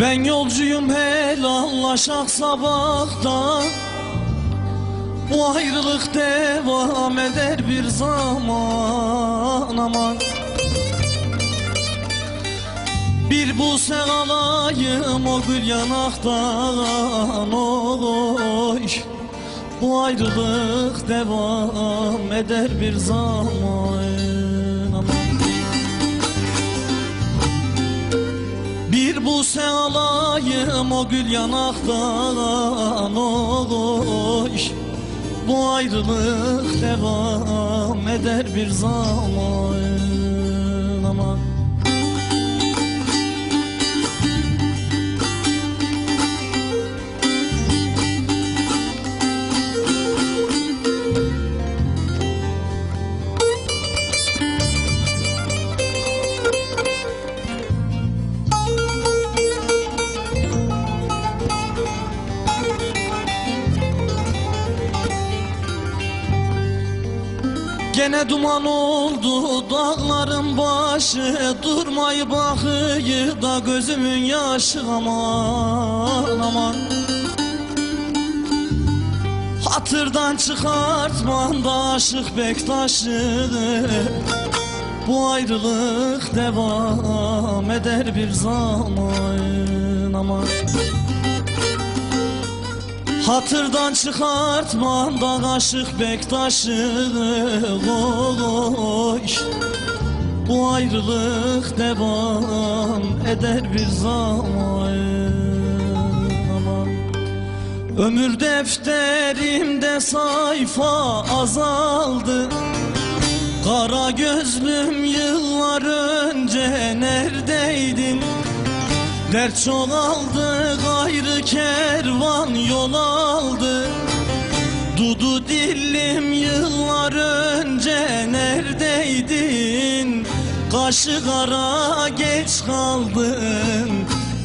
Ben yolcuyum helallaşak sabahta. Bu ayrılık devam eder bir zaman aman. Bir bu alayım o gül yanaktan oy Bu ayrılık devam eder bir zaman Bu alayım o gül yanaktan oy Bu ayrılık devam eder bir zaman. Aman Gene duman oldu dağların başı. Durmayı bakıyı da gözümün yaşı. Aman aman. Hatırdan çıkartman da aşık bektaşı. Bu ayrılık devam eder bir zaman. Aman Hatırdan çıkartman da aşık bektaşı oy. Bu ayrılık devam eder bir zaman. Aman Ömür defterimde sayfa azaldı. Kara gözlüm yıllar önce neredeydin? Dert çoğaldı gayrı kervan yol aldı. Dudu dillim yıllar önce neredeydin? Kaşı kara geç kaldın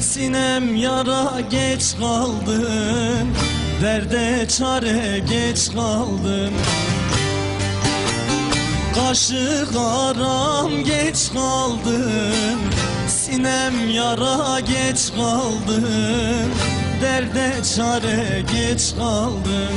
Sinem yara geç kaldın. Derde çare geç kaldın. Kaşı karam geç kaldın Sinem yara geç kaldın Derde çare geç kaldın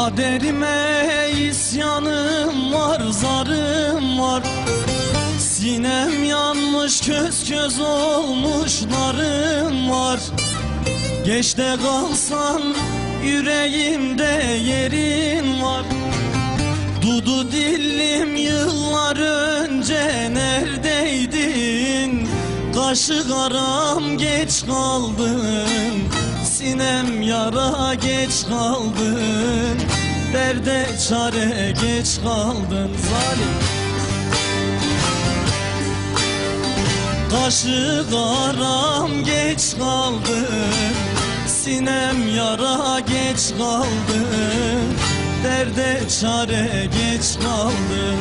Kaderime isyanım var, zarım var. Sinem yanmış, köz köz olmuş narım var. Geç de kalsan yüreğimde yerin var. Dudu dillim yıllar önce neredeydin? Kaşı karam geç kaldın Sinem yara geç kaldın. Derde çare geç kaldın. Zalim. Kaşı karam geç kaldın. Sinem yara geç kaldın. Derde çare geç kaldın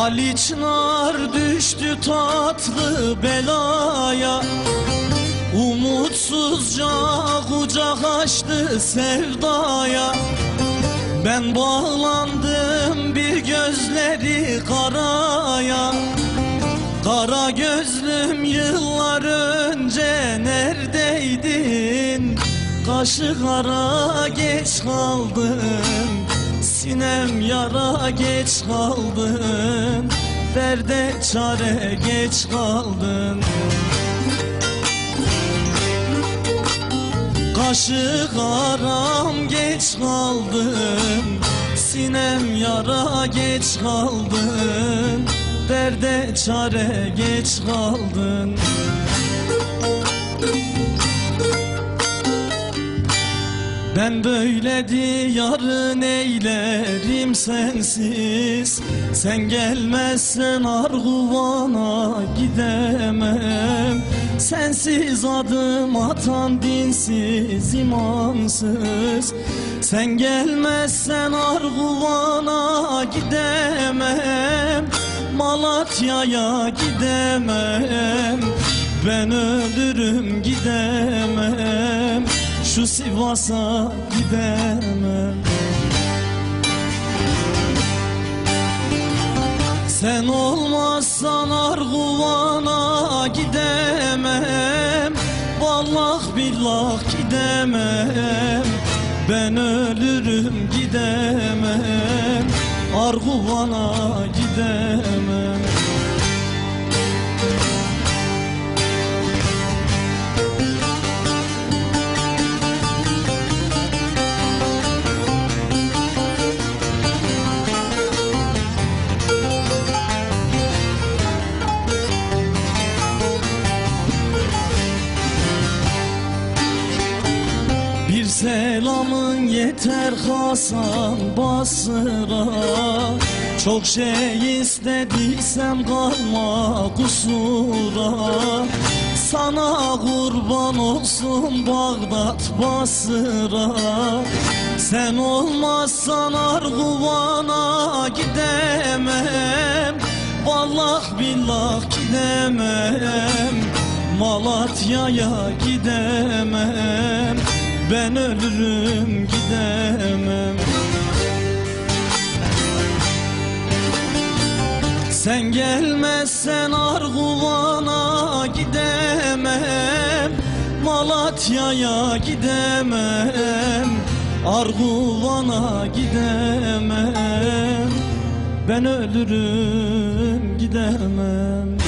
Ali Çınar düştü tatlı belaya. Umutsuzca kucak açtı sevdaya. Ben bağlandım bir gözleri karaya. Kara gözlüm yıllar önce neredeydin? Kaşı kara geç kaldın Sinem yara geç kaldın Derde çare geç kaldın. Kaşı karam geç kaldın Sinem yara geç kaldın Derde çare geç kaldın Ben böyle diyarın eylerim sensiz. Sen gelmezsen Arguvan'a gidemem. Sensiz adım atan dinsiz imansız. Sen gelmezsen Arguvan'a gidemem. Malatya'ya gidemem. Ben ölürüm gidemem şu Sivas'a gidemem. Sen olmazsan Arguvan'a gidemem. Vallah billah gidemem. Ben ölürüm gidemem. Arguvan'a gidemem selamın yeter Hasan Basra Çok şey istediysem kalma kusura. Sana kurban olsun Bağdat Basra Sen olmazsan Arguvan'a gidemem. Vallah billah gidemem. Malatya'ya gidemem Ben ölürüm gidemem. Sen gelmezsen Arguvan'a gidemem. Malatya'ya gidemem. Arguvan'a gidemem. Ben ölürüm gidemem